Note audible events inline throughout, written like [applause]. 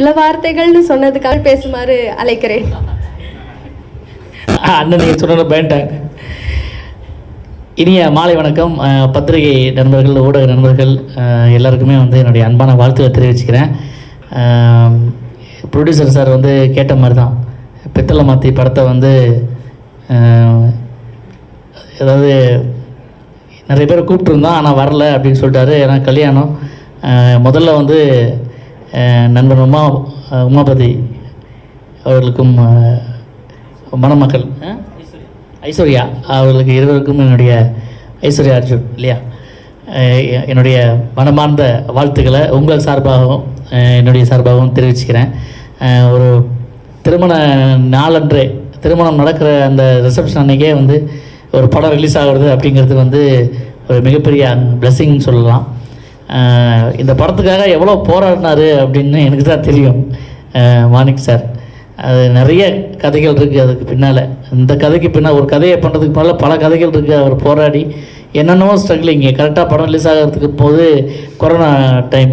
சில வார்த்தைகள்னு சொன்னதுக்காக பேசுமாறு அழைக்கிறேன். அண்ணன் நீங்கள் சொன்ன பயன்ட்டாங்க இனிய மாலை வணக்கம். பத்திரிகை நண்பர்கள் ஊடக நண்பர்கள் எல்லாருக்குமே வந்து என்னுடைய அன்பான வாழ்த்துக்களை தெரிவிச்சுக்கிறேன். ப்ரொடியூசர் சார் வந்து கேட்ட மாதிரி தான் பித்தளை மாற்றி படத்தை வந்து ஏதாவது நிறைய பேர் கூப்பிட்டுருந்தோம் ஆனால் வரல அப்படின்னு சொல்லிட்டாரு. ஏன்னா கல்யாணம் முதல்ல வந்து நண்பர் உமா உமாபதி அவர்களுக்கும் மணமக்கள் ஐஸ்வர்யா அவர்களுக்கு இருவருக்கும் என்னுடைய ஐஸ்வர்யா அர்ஜுன் இல்லையா? என்னுடைய மனமார்ந்த வாழ்த்துக்களை உங்கள் சார்பாகவும் என்னுடைய சார்பாகவும் தெரிவிச்சுக்கிறேன். ஒரு திருமண நாளன்றே திருமணம் நடக்கிற அந்த ரிசப்ஷன் அன்னைக்கே வந்து ஒரு படம் ரிலீஸ் ஆகுறது அப்படிங்கிறது வந்து ஒரு மிகப்பெரிய பிளெஸ்ஸிங்னு சொல்லலாம். இந்த படத்துக்காக எவ்வளோ போராடினாரு அப்படின்னு எனக்கு தான் தெரியும் மாணிக் சார். அது நிறைய கதைகள் இருக்குது அதுக்கு பின்னால். இந்த கதைக்கு பின்னால் ஒரு கதையை பண்ணுறதுக்கு பின்னால் பல கதைகள் இருக்குது அவர் போராடி என்னென்னவோ ஸ்ட்ரகிளிங் கரெக்டாக படம் ரிலீஸ் ஆகிறதுக்கு போது கொரோனா டைம்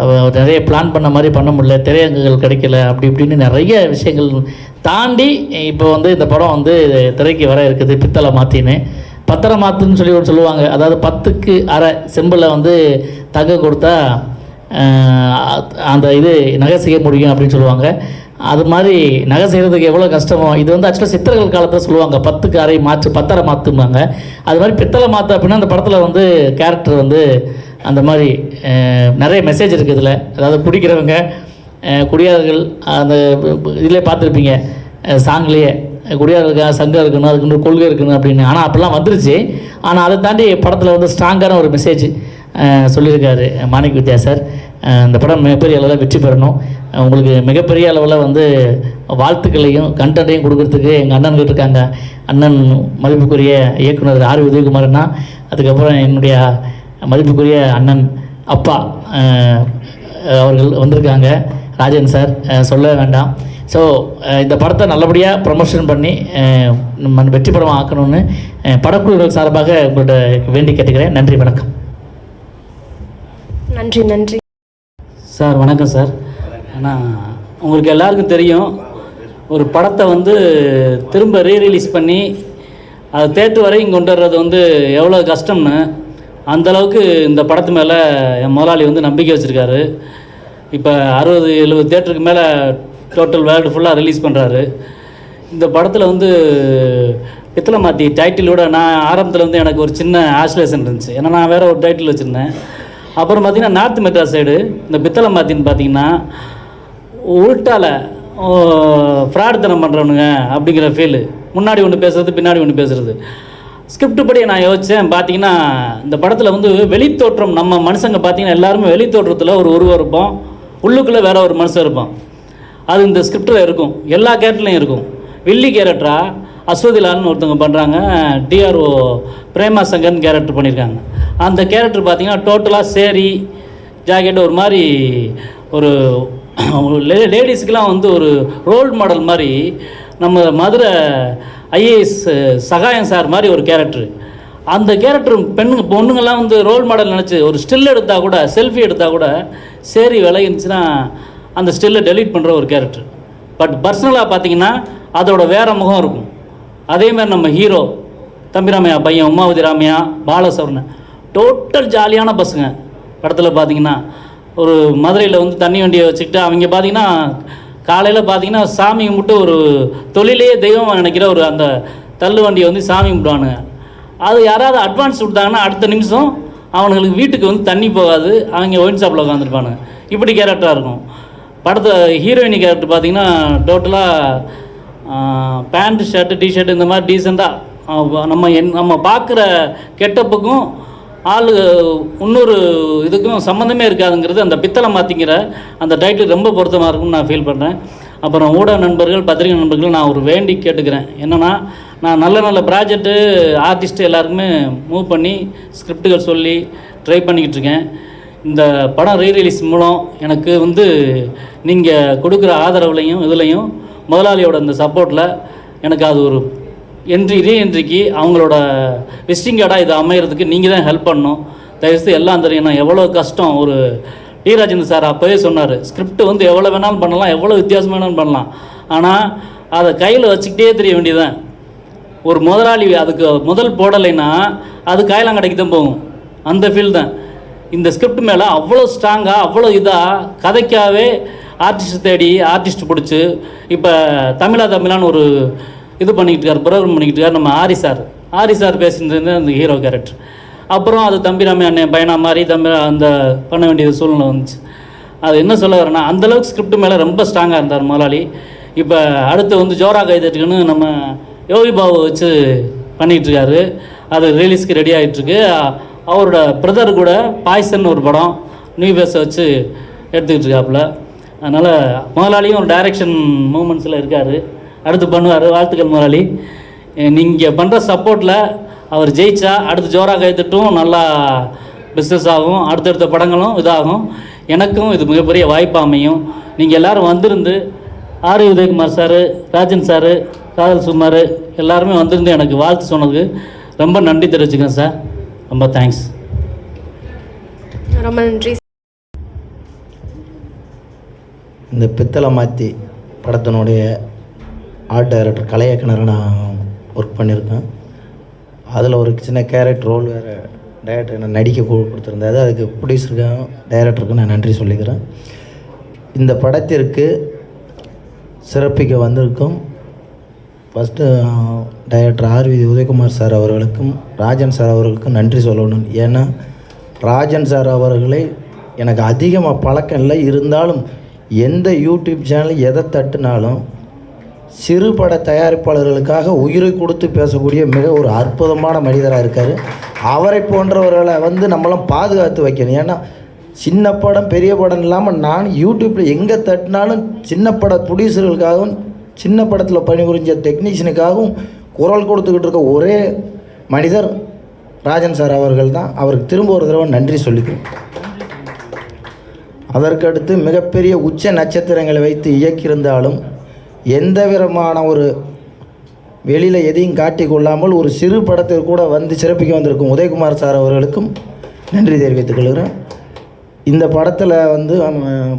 அவர் நிறைய பிளான் பண்ண மாதிரி பண்ண முடியல. திரையரங்குகள் கிடைக்கல. அப்படி இப்படின்னு நிறைய விஷயங்கள் தாண்டி இப்போ வந்து இந்த படம் வந்து திரைக்கு வர இருக்குது பித்தளை மாற்றின்னு பத்திரமாத்துன்னு சொல்லி ஒரு சொல்லுவாங்க. அதாவது பத்துக்கு அரை செம்பில் வந்து தங்க கொடுத்தா அந்த இது நகை செய்ய முடியும் அப்படின்னு சொல்லுவாங்க. அது மாதிரி நகை செய்கிறதுக்கு எவ்வளோ கஷ்டமோ இது வந்து ஆக்சுவலாக சித்திரங்கள் காலத்தில் சொல்லுவாங்க. பத்துக்கு அரை மாற்று பத்தரை மாற்றும்பாங்க அது மாதிரி பித்தளை மாற்று அப்படின்னா அந்த படத்தில் வந்து கேரக்டர் வந்து அந்த மாதிரி நிறைய மெசேஜ் இருக்குது இதில். அதாவது குடிக்கிறவங்க குடியார்கள் அந்த இதிலே பார்த்துருப்பீங்க சாங்லேயே குடியாளருக்காக சங்கம் இருக்கணும் அதுக்குன்னு கொள்கை இருக்கணும் அப்படின்னு. ஆனால் அப்படிலாம் வந்துருச்சு. ஆனால் அதை தாண்டி படத்தில் வந்து ஸ்ட்ராங்கான ஒரு மெசேஜ் சொல்லியிருக்காரு மாணிக் வித்யா சார் இந்த படம் மிகப்பெரிய அளவில் வெற்றி பெறணும். உங்களுக்கு மிகப்பெரிய அளவில் வந்து வாழ்த்துக்களையும் கண்டென்ட்டையும் கொடுக்கறதுக்கு எங்கள் அண்ணன்கள் இருக்காங்க. அண்ணன் மதிப்புக்குரிய இயக்குனர் ஆர் உதயகுமார் அண்ணா அதுக்கப்புறம் என்னுடைய மதிப்புக்குரிய அண்ணன் அப்பா அவர்கள் வந்திருக்காங்க. ராஜன் சார் சொல்ல வேண்டாம். ஸோ இந்த படத்தை நல்லபடியாக ப்ரமோஷன் பண்ணி நம்ம வெற்றி படம் ஆக்கணும்னு படக்குழுக்கள் சார்பாக உங்கள்கிட்ட வேண்டி கேட்டுக்கிறேன். நன்றி வணக்கம். நன்றி நன்றி. சார் வணக்கம் சார். ஆனால் உங்களுக்கு எல்லாருக்கும் தெரியும் ஒரு படத்தை வந்து திரும்ப ரீரிலீஸ் பண்ணி அதை தேட்டர் வரைக்கும் கொண்டு வர்றது வந்து எவ்வளோ கஷ்டம்னு அந்த அளவுக்கு இந்த படத்து மேலே என் முதலாளி வந்து நம்பிக்கை வச்சுருக்காரு. இப்போ அறுபது எழுபது தேட்டருக்கு மேலே டோட்டல் வேர்ல்டு ஃபுல்லாக ரிலீஸ் பண்ணுறாரு இந்த படத்தில் வந்து பித்தளை மாற்றி டைட்டிலோட நான் ஆரம்பத்தில் வந்து எனக்கு ஒரு சின்ன ஆஸ்லேஷன் இருந்துச்சு. ஏன்னா நான் வேறு ஒரு டைட்டில் வச்சுருந்தேன். அப்புறம் பார்த்திங்கன்னா நார்த் மெட்ராஸ் சைடு இந்த பித்தளை மாத்தின்னு பார்த்தீங்கன்னா உள்டால ஃப்ராடுத்தனம் பண்ணுறவனுங்க அப்படிங்கிற ஃபீலு முன்னாடி ஒன்று பேசுறது பின்னாடி ஒன்று பேசுறது. ஸ்கிரிப்ட் படி நான் யோசித்தேன் பார்த்தீங்கன்னா இந்த படத்தில் வந்து வெளித்தோற்றம் நம்ம மனுஷங்க பார்த்தீங்கன்னா எல்லாருமே வெளித்தோற்றத்தில் ஒரு உருவம் இருப்போம். உள்ளுக்குள்ளே வேற ஒரு மனுஷன் இருப்பான் அது இந்த ஸ்கிரிப்டில் இருக்கும். எல்லா கேரக்டர்லையும் இருக்கும். வில்லி கேரக்டரா அஸ்வதிலால்னு ஒருத்தவங்க பண்ணுறாங்க டிஆர்ஓ பிரேமா சங்கர்னு கேரக்டர் பண்ணியிருக்காங்க அந்த கேரக்டர் பார்த்தீங்கன்னா டோட்டலாக சேரி ஜாக்கெட் ஒரு மாதிரி ஒரு [clears throat] லேடிஸ்க்கெலாம் வந்து ஒரு ரோல் மாடல் மாதிரி நம்ம மதுரை ஐஏஎஸ் சகாயம் சார் மாதிரி ஒரு கேரக்டர் அந்த கேரக்டர் பெண்ணுங்க பொண்ணுங்கள்லாம் வந்து ரோல் மாடல் நினச்சி ஒரு ஸ்டில் எடுத்தால் கூட செல்ஃபி எடுத்தால் கூட சேரி விலகிருந்துச்சுன்னா அந்த ஸ்டில்லை டெலீட் பண்ணுற ஒரு கேரக்டர் பட் பர்சனலாக பார்த்தீங்கன்னா அதோட வேற முகம் இருக்கும். அதேமாதிரி நம்ம ஹீரோ தம்பிராமையா பையன் உமாவதி ராமையா பாலசவரன் டோட்டல் ஜாலியான பசங்க. படத்தில் பார்த்தீங்கன்னா ஒரு மதுரையில் வந்து தண்ணி வண்டியை வச்சுக்கிட்டு அவங்க பார்த்தீங்கன்னா காலையில் பார்த்தீங்கன்னா சாமி கும்பிட்டு ஒரு தொழிலே தெய்வம் நினைக்கிற ஒரு அந்த தள்ளு வண்டியை வந்து சாமி கும்பிடுவானுங்க. அது யாராவது அட்வான்ஸ் கொடுத்தாங்கன்னா அடுத்த நிமிஷம் அவனுங்களுக்கு வீட்டுக்கு வந்து தண்ணி போகாது. அவங்க ஒயின் ஷாப்பில் உட்காந்துருப்பானுங்க இப்படி கேரக்டராக இருக்கும். படத்தை ஹீரோயினி கேரக்டர் பார்த்தீங்கன்னா டோட்டலாக பேண்ட் ஷர்ட்டு டிஷர்ட் இந்த மாதிரி டீசெண்டாக நம்ம என் நம்ம பார்க்குற கெட்டப்புக்கும் ஆள் இன்னொரு இதுக்கும் சம்மந்தமே இருக்காதுங்கிறது அந்த பித்தளை மாற்றிங்கிற அந்த டைட்டில் ரொம்ப பொருத்தமாக இருக்கும்னு நான் ஃபீல் பண்ணுறேன் அப்புறம் ஊடக நண்பர்கள் பத்திரிகை நண்பர்கள் நான் ஒரு வேண்டி கேட்டுக்கிறேன். என்னென்னா நான் நல்ல நல்ல ப்ராஜெக்ட்டு ஆர்டிஸ்ட்டு எல்லாருக்குமே மூவ் பண்ணி ஸ்கிரிப்டுகள் சொல்லி ட்ரை பண்ணிக்கிட்டு இருக்கேன். இந்த படம் ரீரிலீஸ் மூலம் எனக்கு வந்து நீங்கள் கொடுக்குற ஆதரவுலையும் இதுலையும் முதலாளியோட இந்த சப்போர்ட்டில் எனக்கு அது ஒரு என்ட்ரி ரீஎன்ட்ரிக்கு அவங்களோட விசிட்டிங் கார்டாக இது அமையிறதுக்கு நீங்கள் தான் ஹெல்ப் பண்ணணும். தயவுசெய்து எல்லாம் தெரியும் நான் எவ்வளோ கஷ்டம்? ஒரு டி ராஜேந்திர சார் அப்போவே சொன்னார் ஸ்கிரிப்ட் வந்து எவ்வளோ வேணாலும் பண்ணலாம் எவ்வளோ வித்தியாசம் வேணாலும் பண்ணலாம். ஆனால் அதை கையில் வச்சுக்கிட்டே தெரிய வேண்டியதுதான். ஒரு முதலாளி அதுக்கு முதல் போடலைன்னா அது காயலாங்கடைக்கு தான் போகும். அந்த ஃபீல் தான். இந்த ஸ்கிரிப்ட் மேலே அவ்வளோ ஸ்ட்ராங்காக அவ்வளோ இதாக கதைக்காகவே ஆர்டிஸ்ட் தேடி ஆர்டிஸ்ட் பிடிச்சி இப்போ தமிழா தமிழான்னு ஒரு இது பண்ணிக்கிட்டு இருக்கார் ப்ரோக்ராம் பண்ணிக்கிட்டு இருக்கார் நம்ம ஆரி சார் ஆரி சார் பேசினது அந்த ஹீரோ கேரக்டர் அப்புறம் அது தம்பிராமி அண்ணன் பயணம் மாதிரி தம்பி அந்த பண்ண வேண்டிய சூழ்நிலை வந்துச்சு. அது என்ன சொல்ல வரேன்னா அந்தளவுக்கு ஸ்கிரிப்ட் மேலே ரொம்ப ஸ்ட்ராங்காக இருந்தார் முதலாளி. இப்போ அடுத்து வந்து ஜோரா கைதட்டுக்குன்னு நம்ம யோகி பாபு வச்சு பண்ணிகிட்ருக்காரு அது ரிலீஸ்க்கு ரெடி ஆகிட்டுருக்கு அவரோட பிரதர் கூட பாய்சன் ஒரு படம் நியூ ஃபேஸை வச்சு எடுத்துக்கிட்டு இருக்காப்புல. அதனால் முதலாளியும் ஒரு டைரக்ஷன் மூமெண்ட்ஸில் இருக்கார். அடுத்து பண்ணுவார் வாழ்த்துக்கள் முதலாளி. நீங்கள் பண்ணுற சப்போர்ட்டில் அவர் ஜெயிச்சா அடுத்து ஜோரா கைத்தட்டும் நல்லா பிஸ்னஸ் ஆகும் அடுத்தடுத்த படங்களும் இதாகும். எனக்கும் இது மிகப்பெரிய வாய்ப்பு அமையும். நீங்கள் எல்லாரும் வந்திருந்து R. Udhayakumar sir Rajan sir காதல் சுமார் எல்லாருமே வந்திருந்து எனக்கு வாழ்த்து சொன்னதுக்கு ரொம்ப நன்றி தெரிவிச்சுக்கிறேன் சார். ரொம்ப தேங்க்ஸ் ரொம்ப நன்றி. இந்த பித்தளை மாற்றி படத்தினுடைய ஆர்ட் டைரக்டர் கலை இயக்குனரை நான் ஒர்க் பண்ணியிருக்கேன். அதில் ஒரு சின்ன கேரக்டர் ரோல் வேறு டைரக்டர் என்ன நடிக்க கொடுத்துருந்தாரு. அதுக்கு ப்ரொடியூசருக்கும் டைரக்டருக்கு நான் நன்றி சொல்லிக்கிறேன். இந்த படத்திற்கு சிறப்பிக்க வந்திருக்கும் first director R V Udhayakumar sir அவர்களுக்கும் ராஜன் சார் அவர்களுக்கும் நன்றி சொல்லணும். ஏன்னா ராஜன் சார் அவர்களை எனக்கு அதிகமாக பழக்கம் இல்லை. இருந்தாலும் எந்த யூடியூப் சேனல் எதை தட்டுனாலும் சிறுபட தயாரிப்பாளர்களுக்காக உயிரை கொடுத்து பேசக்கூடிய மிக ஒரு அற்புதமான மனிதராக இருக்கார். அவரை போன்றவர்களை வந்து நம்மளாம் பாதுகாத்து வைக்கணும். ஏன்னா சின்ன படம் பெரிய படம் இல்லாமல் நான் யூடியூப்பில் எங்கே தட்டினாலும் சின்ன பட ப்ரொடியூசர்களுக்காகவும் சின்ன படத்தில் பணிபுரிஞ்ச டெக்னீஷியனுக்காகவும் குரல் கொடுத்துக்கிட்டு இருக்க ஒரே மனிதர் ராஜன் சார் அவர்கள் தான். அவருக்கு திரும்ப ஒரு தடவை நன்றி சொல்லிக்கிறேன். அதற்கடுத்து மிகப்பெரிய உச்ச நட்சத்திரங்களை வைத்து இயக்கியிருந்தாலும் எந்த விதமான ஒரு வெளியில் எதையும் காட்டிக் கொள்ளாமல் ஒரு சிறு படத்தில் கூட வந்து சிறப்பிக்க வந்திருக்கும் உதயகுமார் சார் அவர்களுக்கும் நன்றி தெரிவித்துக் கொள்கிறேன். இந்த படத்தில் வந்து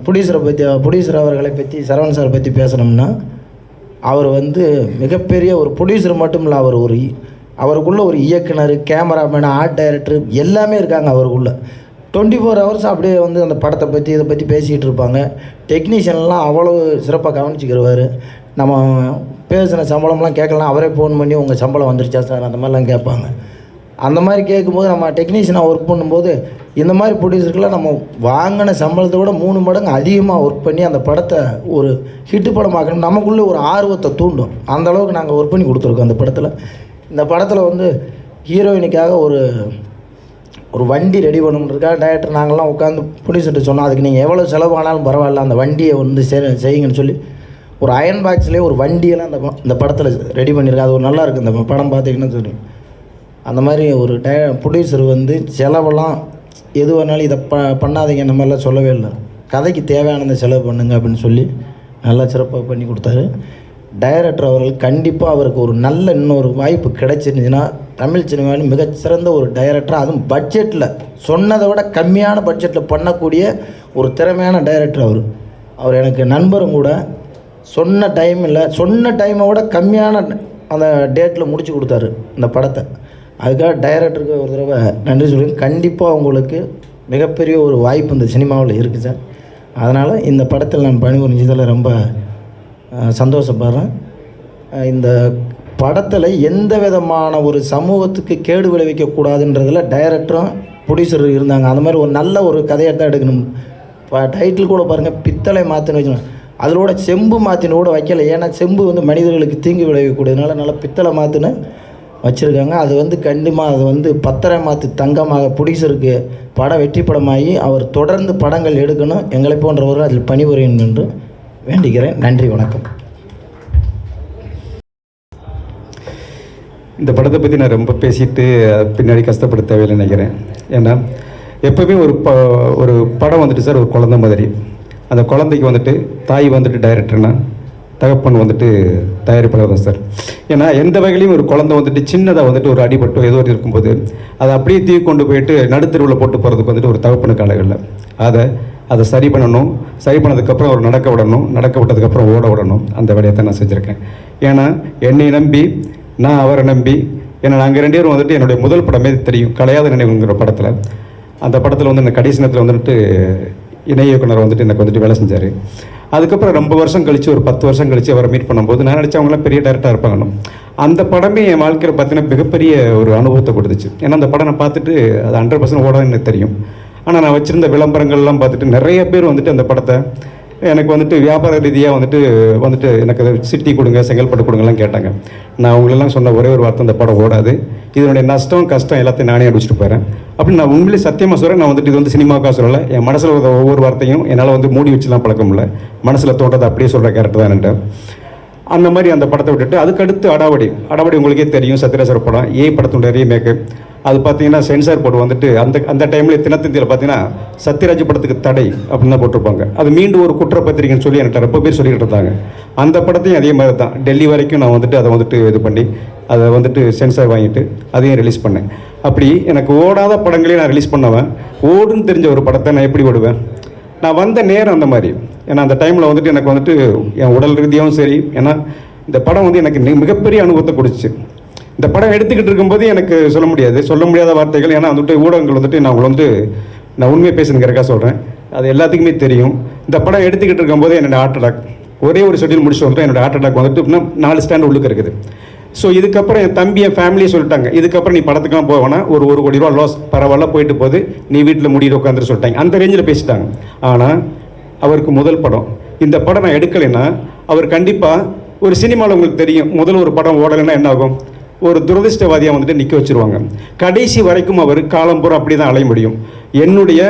புடிசரை பற்றி புடீஸ்வரர் அவர்களை பற்றி சரவணன் சார் பற்றி பேசணும்னா அவர் வந்து மிகப்பெரிய ஒரு ப்ரொடியூசர் மட்டும் இல்லை அவர் ஒரு இ- ஒரு இயக்குனர் கேமராமேன் ஆர்ட் டைரக்டர் எல்லாமே இருக்காங்க அவருக்குள்ள. டுவெண்ட்டி ஃபோர் ஹவர்ஸ் அப்படியே வந்து அந்த படத்தை பற்றி இதை பற்றி பேசிகிட்டு இருப்பாங்க. டெக்னீஷியன்லாம் அவ்வளோ சிறப்பாக கவனிச்சிக்கிறவார் நம்ம பேசின சம்பளம்லாம் கேட்கலாம் அவரே ஃபோன் பண்ணி உங்கள் சம்பளம் வந்துருச்சா சார்? அந்த மாதிரிலாம் கேட்பாங்க. அந்த மாதிரி கேட்கும்போது நம்ம டெக்னீஷியனாக ஒர்க் பண்ணும்போது இந்த மாதிரி ப்ரொடியூசருக்கெல்லாம் நம்ம வாங்கின சம்பளத்தை விட மூணு மடங்கு அதிகமாக ஒர்க் பண்ணி அந்த படத்தை ஒரு ஹிட்டு படமாக்கணும் நமக்குள்ளே ஒரு ஆர்வத்தை தூண்டும். அந்த அளவுக்கு நாங்கள் ஒர்க் பண்ணி கொடுத்துருக்கோம் அந்த படத்தில். இந்த படத்தில் வந்து ஹீரோயினுக்காக ஒரு ஒரு வண்டி ரெடி பண்ணணுன்றதுக்காக டேரக்டர் நாங்கள்லாம் உட்காந்து ப்ரொடியூசர்கிட்ட சொன்னோம் அதுக்கு நீங்கள் எவ்வளோ செலவானாலும் பரவாயில்ல அந்த வண்டியை வந்து செய் செய்யுங்கன்னு சொல்லி. ஒரு அயன் பாக்ஸ்லேயே ஒரு வண்டியெல்லாம் அந்த இந்த படத்தில் ரெடி பண்ணியிருக்கேன் அது ஒரு நல்லா இருக்குது இந்த படம் பார்த்தீங்கன்னா தெரியும் அந்த மாதிரி ஒரு டே ப்ரொடியூசர் வந்து செலவெல்லாம் எது வேணாலும் இதை ப பண்ணாதீங்க இந்த மாதிரிலாம் சொல்லவே இல்லை. கதைக்கு தேவையானதை செலவு பண்ணுங்க அப்படின்னு சொல்லி நல்லா சிறப்பாக பண்ணி கொடுத்தாரு. டைரக்டர் அவர்கள் கண்டிப்பாக அவருக்கு ஒரு நல்ல இன்னொரு வாய்ப்பு கிடைச்சிருந்துச்சுன்னா தமிழ் சினிமாவில் மிகச்சிறந்த ஒரு டைரக்டர் அதுவும் பட்ஜெட்டில் சொன்னதை விட கம்மியான பட்ஜெட்டில் பண்ணக்கூடிய ஒரு திறமையான டைரக்டர் அவர். அவர் எனக்கு நண்பரும் கூட சொன்ன டைமில் சொன்ன டைமை விட கம்மியான அந்த டேட்டில் முடிச்சு கொடுத்தாரு இந்த படத்தை. அதுக்காக டைரக்டருக்கு ஒரு தடவை நன்றி சொல்லுங்க கண்டிப்பாக உங்களுக்கு மிகப்பெரிய ஒரு வாய்ப்பு இந்த சினிமாவில் இருக்குது சார். அதனால் இந்த படத்தில் நான் பணிபுரிஞ்சதில் ரொம்ப சந்தோஷப்படுறேன். இந்த படத்தில் எந்த விதமான ஒரு சமூகத்துக்கு கேடு விளைவிக்கக்கூடாதுன்றதில் டைரக்டரும் ப்ரொடியூசர் இருந்தாங்க. அந்த மாதிரி ஒரு நல்ல ஒரு கதையை தான் எடுக்கணும். இப்போ டைட்டில் கூட பாருங்கள் பித்தளை மாற்றின்னு வச்சுக்கணும் அதோட செம்பு மாற்றினு கூட வைக்கல. ஏன்னா செம்பு வந்து மனிதர்களுக்கு தீங்கு விளைவிக்கக்கூடியதுனால நல்லா பித்தளை மாற்றினு வச்சுருக்காங்க. அது வந்து கண்டிப்பாக அது வந்து பத்தரை தங்கமாக புடிசருக்கு படம் வெற்றி படமாகி அவர் தொடர்ந்து படங்கள் எடுக்கணும். எங்களை போன்றவர்கள் அதில் பணிபுரியணும் என்று வேண்டிக்கிறேன். நன்றி வணக்கம். இந்த படத்தை பற்றி நான் ரொம்ப பேசிட்டு பின்னாடி கஷ்டப்பட தேவையில்லை நினைக்கிறேன். ஏன்னா எப்போவுமே ஒரு ப ஒரு படம் வந்துட்டு சார் ஒரு குழந்தை மாதிரி. அந்த குழந்தைக்கு வந்துட்டு தாய் வந்துட்டு டைரக்டர்னா தகப்பன் வந்துட்டு தயாரிப்பாளர் தான் சார். ஏன்னா எந்த வகையிலையும் ஒரு குழந்தை வந்துட்டு சின்னதாக வந்துட்டு ஒரு அடிபட்டோ ஏதோ ஒரு இருக்கும்போது அதை அப்படியே தீ கொண்டு போயிட்டு நடுத்தருவில் போட்டு போகிறதுக்கு வந்துட்டு ஒரு தகப்பனுக்கு காலங்களில் அதை அதை சரி பண்ணணும். சரி பண்ணதுக்கப்புறம் அவர் நடக்க விடணும். நடக்க விட்டதுக்கப்புறம் ஓட விடணும். அந்த வேலையை தான் நான் செஞ்சுருக்கேன். ஏன்னா என்னை நம்பி நான் அவரை நம்பி ஏன்னா நாங்கள் ரெண்டு பேரும் வந்துட்டு என்னுடைய முதல் படமே தெரியும். கலையாத நினைவுங்கிற படத்தில். அந்த படத்தில் வந்து இந்த கடைசி நேரத்தில் வந்துட்டு இணை இயக்குனர் வந்துட்டு எனக்கு வந்துட்டு வேலை செஞ்சார். அதுக்கப்புறம் ரொம்ப வருஷம் கழிச்சு ஒரு பத்து வருஷம் கழிச்சு அவரை மீட் பண்ணும்போது நான் நினச்சவங்களாம் அவங்களாம் பெரிய டேரக்டாக இருப்பாங்க அந்த படமே என் வாழ்க்கையில் பார்த்தீங்கன்னா மிகப்பெரிய ஒரு அனுபவத்தை கொடுத்துச்சு. ஏன்னா அந்த படம் நான் பார்த்துட்டு அது ஹண்ட்ரட் பர்சன்ட் ஓடாதுன்னு எனக்கு தெரியும். ஆனால் நான் வச்சுருந்த விளம்பரங்கள்லாம் பார்த்துட்டு நிறைய பேர் வந்துட்டு அந்த படத்தை எனக்கு வந்துட்டு வியாபார ரீதியாக வந்துட்டு வந்துட்டு எனக்கு அதை சிட்டி கொடுங்க செங்கல்பட்டு கொடுங்கலாம் கேட்டாங்க. நான் அவங்களெல்லாம் சொன்ன ஒரே ஒரு வார்த்தை அந்த படம் ஓடாது. இதனுடைய நஷ்டம் கஷ்டம் எல்லாத்தையும் நானே அடிச்சுட்டு போகிறேன் அப்படி நான் உண்மையிலே சத்தியமாக சொல்கிறேன் நான் வந்துட்டு இது வந்து சினிமாவுக்காக சொல்லலை. என் மனசில் ஒவ்வொரு வார்த்தையும் என்னால் வந்து மூடி வச்சுலாம் பழக்கம் இல்லை. மனசில் தோட்டத்தை அப்படியே சொல்கிற கேரக்டர் தான் என்கிட்ட. அந்த மாதிரி அந்த படத்தை விட்டுட்டு அதுக்கடுத்து அடாவடி. அடாவடி உங்களுக்கே தெரியும் சத்யராசர் படம். ஏ படத்துடைய ரீமேக்கு அது பார்த்தீங்கன்னா சென்சார் போர்டு வந்துட்டு அந்த அந்த டைமில் தினத்தந்தியில் பார்த்தீங்கன்னா சத்யராஜ் படத்துக்கு தடை அப்படின்னு தான் போட்டிருப்பாங்க. அது மீண்டும் ஒரு குற்றப்பத்திரிக்கைன்னு சொல்லி என்கிட்ட ரொம்ப பேர் சொல்லிக்கிட்டு இருந்தாங்க. அந்த படத்தையும் அதே மாதிரி தான். டெல்லி வரைக்கும் நான் வந்துட்டு அதை வந்துட்டு இது பண்ணி அதை வந்துட்டு சென்சார் வாங்கிட்டு அதையும் ரிலீஸ் பண்ணேன். அப்படி எனக்கு ஓடாத படங்களையும் நான் ரிலீஸ் பண்ணுவேன். ஓடுன்னு தெரிஞ்ச ஒரு படத்தை நான் எப்படி ஓடுவேன்? நான் வந்த நேரம் அந்த மாதிரி. ஏன்னா அந்த டைமில் வந்துட்டு எனக்கு வந்துட்டு என் உடல் ரீதியாகவும் சரி ஏன்னா இந்த படம் வந்து எனக்கு மிகப்பெரிய அனுபவத்தை கொடுத்துச்சு. இந்த படம் எடுத்துக்கிட்டு இருக்கும்போது எனக்கு சொல்ல முடியாது. சொல்ல முடியாத வார்த்தைகள் ஏன்னா வந்துட்டு ஊடகங்கள் வந்துட்டு நான் உங்களை வந்து நான் உண்மையை பேசுனுங்கிறக்கா சொல்கிறேன் அது எல்லாத்துக்குமே தெரியும். இந்த படம் எடுத்துக்கிட்டு இருக்கும்போது என்னோட ஹார்ட் அட்டாக் ஒரே ஒரு ஷெட்யூல் முடிச்சு வந்துட்டு என்னோடய ஹார்ட் அட்டாக் வந்துட்டு இன்னும் நாலு ஸ்டாண்ட் உள்ளுக்கு இருக்குது. ஸோ இதுக்கப்புறம் என் தம்பி என் சொல்லிட்டாங்க இதுக்கப்புறம் நீ படத்துக்குலாம் போவேனா ஒரு ஒரு கோடி ரூபா லாஸ் பரவாயில்ல போயிட்டு போகுது நீ வீட்டில் முடிவு உட்காந்துட்டு சொல்லிட்டாங்க. அந்த ரேஞ்சில் பேசிட்டாங்க. ஆனால் அவருக்கு முதல் படம். இந்த படம் நான் எடுக்கலைன்னா அவர் கண்டிப்பாக ஒரு சினிமாவில் உங்களுக்கு தெரியும் முதல்ல ஒரு படம் ஓடலைன்னா என்ன ஆகும்? ஒரு துரதிர்ஷ்டவாதியாக வந்துட்டு நிற்க வச்சுருவாங்க. கடைசி வரைக்கும் அவர் காலம் பூரா அப்படி தான் அலைய முடியும். என்னுடைய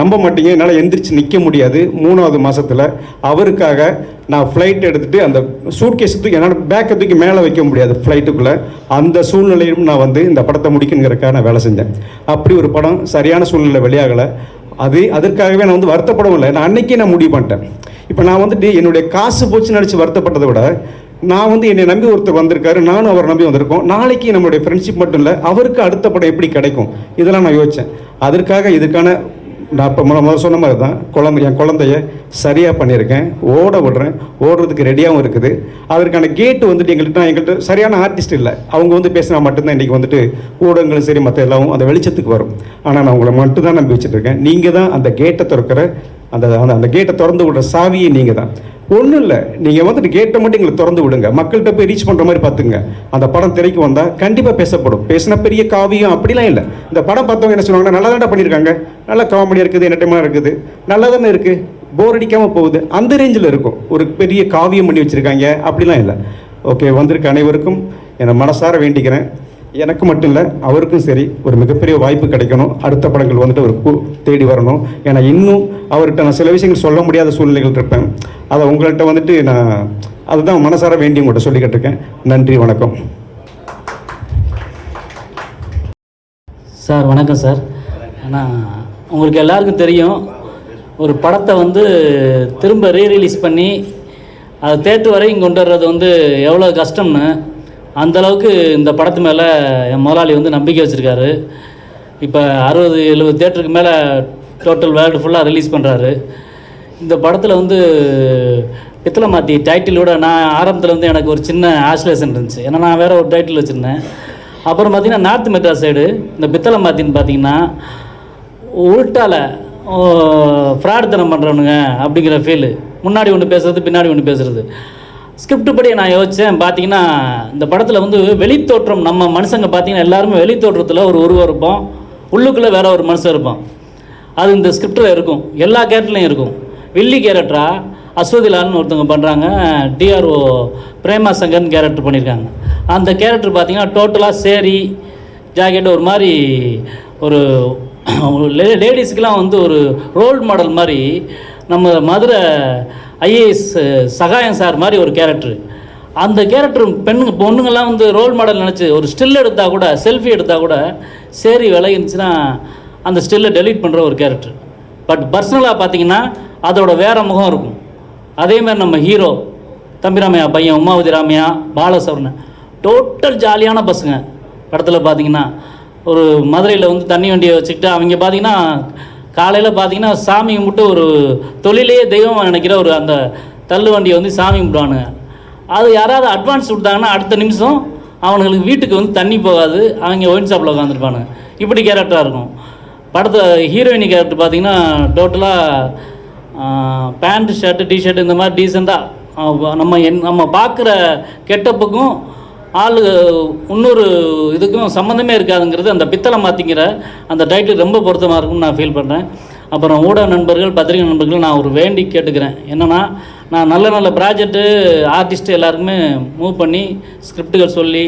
நம்ப மாட்டீங்க என்னால் எந்திரிச்சு நிற்க முடியாது மூணாவது மாதத்தில் அவருக்காக நான் ஃப்ளைட் எடுத்துகிட்டு அந்த சூட்கேஸ் தூக்கி என்னால் பேக்கை தூக்கி மேலே வைக்க முடியாது ஃப்ளைட்டுக்குள்ளே அந்த சூழ்நிலையிலும் நான் வந்து இந்த படத்தை முடிக்கணுங்கிறக்காக நான் வேலை செஞ்சேன். அப்படி ஒரு படம் சரியான சூழ்நிலை வெளியாகலை. அது அதற்காகவே நான் வந்து வருத்தப்படவும் இல்லை. நான் அன்றைக்கே நான் முடிவு பண்ணிட்டேன். இப்போ நான் வந்துட்டு என்னுடைய காசு போச்சு நினச்சி வருத்தப்பட்டதை விட நான் வந்து என்னை நம்பி ஒருத்தர் வந்திருக்காரு நானும் அவரை நம்பி வந்திருக்கோம். நாளைக்கு நம்மளுடைய ஃப்ரெண்ட்ஷிப் மட்டும் இல்லை அவருக்கு அடுத்த படம் எப்படி கிடைக்கும்? இதெல்லாம் நான் யோசித்தேன் அதற்காக இதுக்கான நான் இப்போ முதல்ல சொன்ன மாதிரி தான் குழந்தை என் குழந்தைய சரியாக பண்ணியிருக்கேன் ஓட விடுறேன் ஓடுறதுக்கு ரெடியாகவும் இருக்குது. அதற்கான கேட்டு வந்துட்டு எங்கள்கிட்ட எங்கள்கிட்ட சரியான ஆர்டிஸ்ட் இல்லை. அவங்க வந்து பேசினா மட்டும்தான் இன்றைக்கி வந்துட்டு ஊடகங்களும் சரி மற்ற எல்லாமும் அந்த வெளிச்சத்துக்கு வரும். ஆனால் நான் உங்களை மட்டும்தான் நம்பி வச்சுட்டு இருக்கேன். நீங்கள் தான் அந்த கேட்டை திறக்கிற அந்த அந்த அந்த கேட்டை திறந்து விடுற சாவியை நீங்கள் தான் ஒன்றும் இல்லை. நீங்கள் வந்துட்டு கேட்டை மட்டும் எங்களை திறந்து விடுங்க. மக்கள்கிட்ட போய் ரீச் பண்ணுற மாதிரி பார்த்துங்க அந்த படம் திரைக்கு வந்தால் கண்டிப்பாக பேசப்படும். பேசின பெரிய காவியம் அப்படிலாம் இல்லை. இந்த படம் பார்த்தவங்க என்ன சொல்லுவாங்கன்னா நல்லா தானே பண்ணியிருக்காங்க. நல்லா காமெடியாக இருக்குது என்டர்டைமாக இருக்குது. நல்லா தானே இருக்குது போர் அடிக்காமல் போகுது. அந்த ரேஞ்சில் இருக்கும். ஒரு பெரிய காவியம் பண்ணி வச்சுருக்காங்க. அப்படிலாம் இல்லை. ஓகே வந்திருக்க அனைவருக்கும் என்னை மனசார வேண்டிக்கிறேன். எனக்கு மட்டும் இல்லை அவருக்கும் சரி ஒரு மிகப்பெரிய வாய்ப்பு கிடைக்கணும். அடுத்த படங்கள் வந்துட்டு ஒரு கூ- தேடி வரணும். ஏன்னா இன்னும் அவர்கிட்ட நான் சில விஷயங்கள் சொல்ல முடியாத சூழ்நிலைகள் இருப்பேன். அதை உங்கள்கிட்ட வந்துட்டு நான் அதுதான் மனசார வேண்டி உங்கள்கிட்ட சொல்லிக்கிட்டு இருக்கேன். நன்றி வணக்கம். சார் வணக்கம் சார். ஆனால் உங்களுக்கு எல்லாருக்கும் தெரியும் ஒரு படத்தை வந்து திரும்ப ரீரிலீஸ் பண்ணி அதை தேட்டர் வரையும் கொண்டு வர்றது வந்து எவ்வளோ கஷ்டம்னு. அந்தளவுக்கு இந்த படத்து மேலே என் முதலாளி வந்து நம்பிக்கை வச்சுருக்காரு. இப்போ அறுபது எழுபது தேட்டருக்கு மேலே டோட்டல் வேர்ல்டு ஃபுல்லாக ரிலீஸ் பண்ணுறாரு இந்த படத்தில் வந்து பித்தளை மாற்றி டைட்டிலோட நான் ஆரம்பத்தில் வந்து எனக்கு ஒரு சின்ன ஆஸ்லேஷன் இருந்துச்சு. ஏன்னா நான் வேறு ஒரு டைட்டில் வச்சுருந்தேன். அப்புறம் பார்த்தீங்கன்னா நார்த் மெட்ராஸ் சைடு இந்த பித்தளை மாத்தின்னு பார்த்தீங்கன்னா உள்டால ஃப்ராடுத்தனம் பண்ணுறவனுங்க அப்படிங்கிற ஃபீலு முன்னாடி ஒன்று பேசுகிறது பின்னாடி ஒன்று பேசுகிறது ஸ்கிரிப்ட் படி நான் யோசித்தேன் பார்த்தீங்கன்னா இந்த படத்தில் வந்து வெளித்தோற்றம் நம்ம மனுஷங்க பார்த்தீங்கன்னா எல்லாருமே வெளித்தோற்றத்தில் ஒரு உருவம் இருப்போம். உள்ளுக்குள்ளே வேற ஒரு மனுஷன் இருப்பான் அது இந்த ஸ்கிரிப்டில் இருக்கும். எல்லா கேரக்டர்லையும் இருக்கும். வில்லி கேரக்டரா அஸ்வதிலால்னு ஒருத்தவங்க பண்ணுறாங்க டிஆர்ஓ பிரேமா சங்கர்னு கேரக்டர் பண்ணியிருக்காங்க அந்த கேரக்டர் பார்த்தீங்கன்னா டோட்டலாக சேரி ஜாக்கெட் ஒரு மாதிரி ஒரு லே- லேடிஸ்க்கெலாம் வந்து ஒரு ரோல் மாடல் மாதிரி நம்ம மதுரை ஐஏஎஸ் சகாயம் சார் மாதிரி ஒரு கேரக்டர் அந்த கேரக்டர் பெண்ணுங்க பொண்ணுங்கள்லாம் வந்து ரோல் மாடல் நினச்சி ஒரு ஸ்டில் எடுத்தால் கூட செல்ஃபி எடுத்தால் கூட சரி விலகிருந்துச்சுன்னா அந்த ஸ்டில்லை டெலீட் பண்ணுற ஒரு கேரக்டர் பட் பர்சனலாக பார்த்தீங்கன்னா அதோட வேற முகம் இருக்கும். அதேமாதிரி நம்ம ஹீரோ தம்பிராமையா பையன் உமாவதி ராமையா பாலசவரன். டோட்டல் ஜாலியான பஸ்ஸுங்க படத்தில் பார்த்தீங்கன்னா ஒரு மதுரையில் வந்து தண்ணி வண்டியை வச்சுக்கிட்டு அவங்க பார்த்தீங்கன்னா காலையில் பார்த்தீங்கன்னா சாமி கும்பிட்டு ஒரு தொழிலே தெய்வம் நினைக்கிற ஒரு அந்த தள்ளு வண்டியை வந்து சாமி கும்பிடுவானுங்க. அது யாராவது அட்வான்ஸ் கொடுத்தாங்கன்னா அடுத்த நிமிஷம் அவனுங்களுக்கு வீட்டுக்கு வந்து தண்ணி போகாது. அவங்க ஒயின் ஷாப்பில் உட்காந்துருப்பானுங்க இப்படி கேரக்டராக இருக்கும். படத்தை ஹீரோயினி கேரக்டர் பார்த்தீங்கன்னா டோட்டலாக பேண்ட் ஷர்ட்டு டிஷர்ட் இந்த மாதிரி டீசெண்டாக நம்ம என் நம்ம பார்க்குற கெட்டப்புக்கும் ஆள் இன்னொரு இதுக்கும் சம்மந்தமே இருக்காதுங்கிறது அந்த பித்தளை மாற்றிங்கிற அந்த டைட்டில் ரொம்ப பொருத்தமாக இருக்கும்னு நான் ஃபீல் பண்ணுறேன் அப்புறம் ஊடக நண்பர்கள் பத்திரிகை நண்பர்கள் நான் ஒரு வேண்டி கேட்டுக்கிறேன். என்னென்னா நான் நல்ல நல்ல ப்ராஜெக்ட்டு ஆர்டிஸ்ட்டு எல்லாருக்குமே மூவ் பண்ணி ஸ்கிரிப்டுகள் சொல்லி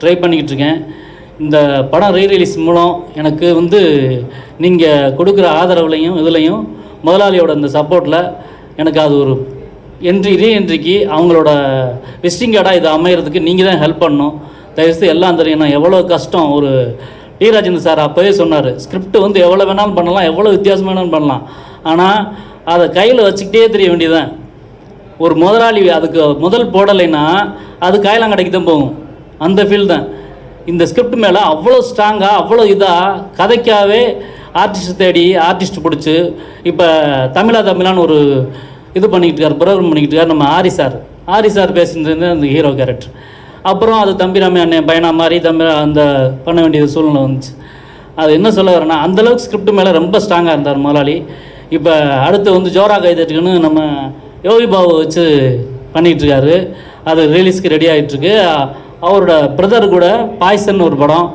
ட்ரை பண்ணிக்கிட்டு இருக்கேன். இந்த படம் ரீரிலீஸ் மூலம் எனக்கு வந்து நீங்கள் கொடுக்குற ஆதரவுலையும் இதுலையும் முதலாளியோட இந்த சப்போர்ட்டில் எனக்கு அது ஒரு என்று இதே இன்றைக்கு அவங்களோட விசிட்டிங் கார்டாக இது அமையிறதுக்கு நீங்கள் தான் ஹெல்ப் பண்ணணும். தயவுசெய்து எல்லாம் தெரியும் நான் எவ்வளோ கஷ்டம் ஒரு டி ராஜேந்திர சார் அப்போவே சொன்னார் ஸ்கிரிப்ட் வந்து எவ்வளோ வேணாலும் பண்ணலாம் எவ்வளோ வித்தியாசம் வேணாலும் பண்ணலாம். ஆனால் அதை கையில் வச்சுக்கிட்டே தெரிய வேண்டியதுதான். ஒரு முதலாளி அதுக்கு முதல் போடலைன்னா அது காயலாங்கடைக்கு தான் போகும். அந்த ஃபீல் தான். இந்த ஸ்கிரிப்ட் மேலே அவ்வளோ ஸ்ட்ராங்காக அவ்வளோ இதாக கதைக்காகவே ஆர்டிஸ்ட் தேடி ஆர்டிஸ்ட் பிடிச்சி இப்போ தமிழா தமிழான்னு ஒரு இது பண்ணிக்கிட்டு இருக்கார் ப்ரோக்ராம் பண்ணிக்கிட்டு இருக்கார். நம்ம ஆரி சார் ஆரி சார் பேசுனது அந்த ஹீரோ கேரக்டர் அப்புறம் அது தம்பிராமே அண்ணன் பயணம் மாதிரி தம்பி அந்த பண்ண வேண்டிய சூழ்நிலை வந்துச்சு. அது என்ன சொல்ல வரேன்னா அந்தளவுக்கு ஸ்கிரிப்ட் மேலே ரொம்ப ஸ்ட்ராங்காக இருந்தார் முதலாளி. இப்போ அடுத்து வந்து ஜோரா கைதட்டுக்குன்னு நம்ம யோகி பாபு வச்சு பண்ணிகிட்ருக்காரு அது ரிலீஸ்க்கு ரெடி ஆகிட்டுருக்கு அவரோட பிரதர் கூட பாய்சன் ஒரு படம்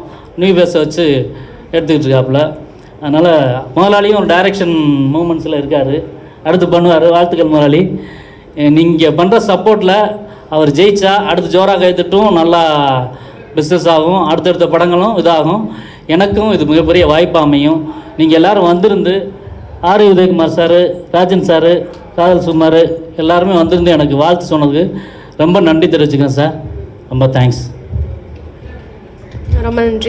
நியூ பேஸை வச்சு எடுத்துக்கிட்டு இருக்காப்புல. அதனால் முதலாளியும் ஒரு டைரக்ஷன் மூமெண்ட்ஸில் இருக்கார். அடுத்து பண்ணுவார் வாழ்த்துக்கள் முதலாளி. நீங்கள் பண்ணுற சப்போர்ட்டில் அவர் ஜெயிச்சா அடுத்து ஜோரா கைத்துட்டும் நல்லா பிஸ்னஸ் ஆகும் அடுத்தடுத்த படங்களும் இதாகும். எனக்கும் இது மிகப்பெரிய வாய்ப்பு அமையும். நீங்கள் எல்லோரும் வந்திருந்து R. Udayakumar sir Rajan sir காதல் சுமார் எல்லாருமே வந்திருந்து எனக்கு வாழ்த்து சொன்னதுக்கு ரொம்ப நன்றி தெரிவிச்சுக்கேன் சார். ரொம்ப தேங்க்ஸ் ரொம்ப நன்றி.